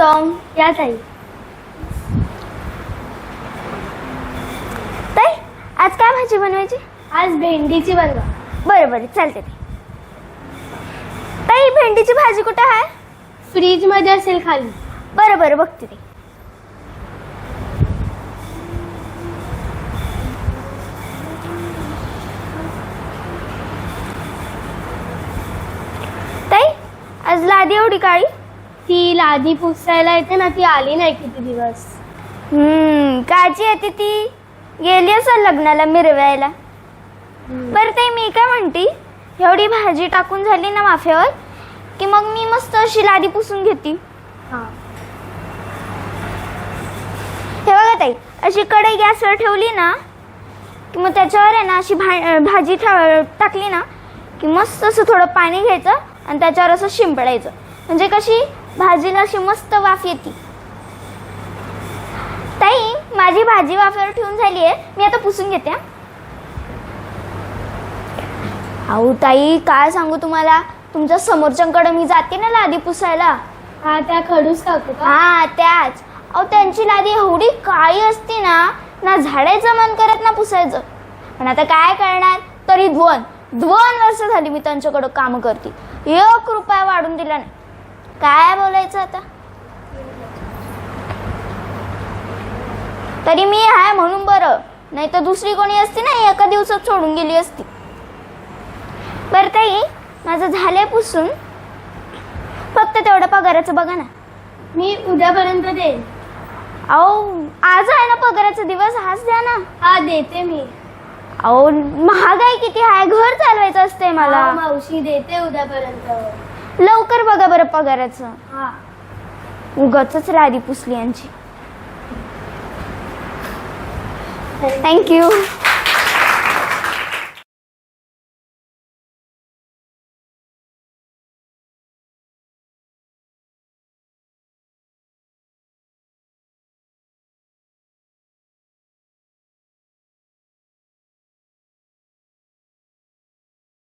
Welcome या ताई ताई आज काय भाजी बनवायची? आज भेंडीची बनवा. बरं बरं चालते ते ताई भेंडीची भाजी कुठे आहे? फ्रीजमध्ये असेल खाली. बरं बरं बघते ते ताई आज लादी एवढी काळी? ती लादी पुसायला येते ना ती आली नाही किती दिवस. हम्म काची येते ती. गेली असं लग्नाला मिरवायला. बरं ताई मी काय म्हणते? एवढी भाजी टाकून झाली ना वाफेवर की मग मी मस्त अशी लादी पुसून घेते. हा. हे बघा ताई अशी कढई गॅसवर ठेवली ना की मग त्याच्यावर आहे ना अशी भा भाजी टाकली ना की मस्त असं थोडं पाणी घ्यायचं आणि त्याच्यावर असं शिंपडायचं. म्हणजे कशी भाजीला अशी मस्त वाफ येते. ताई माझी भाजी वाफेवर ठेवून झाली आहे. मी आता पुसून घेते. अहो ताई काय सांगू तुम्हाला? तुमच्या समोरच्यांकडे मी जाते ना लादी पुसायला. हा त्या खडूस काकू का? हा त्याच. अहो त्यांची लादी एवढी काळी असती ना ना झाडायचं मन करत ना पुसायचं. पण आता काय करणार? तरी दोन दोन वर्ष झाली मी त्यांच्याकडं काम करते. एक रुपया वाढून दिला नाही. काय बोलायचं आता? तरी मी आहे म्हणून बरं. नाही तर दुसरी कोणी असती ना एका दिवसात सोडून गेली असती. बरं ताई माझं झालंय पुसून. फक्त तेवढं पगाराचं बघा ना. मी उद्यापर्यंत देईन. अहो आज आहे ना पगाराचा दिवस हाच द्या ना. हा देते मी. अहो महागाई किती आहे? घर चालवायचं असते मला. हा, मावशी देते उद्यापर्यंत. लवकर बघा बरं पगाराचं. हा. उगाच लादी पुसली यांची. थँक्यू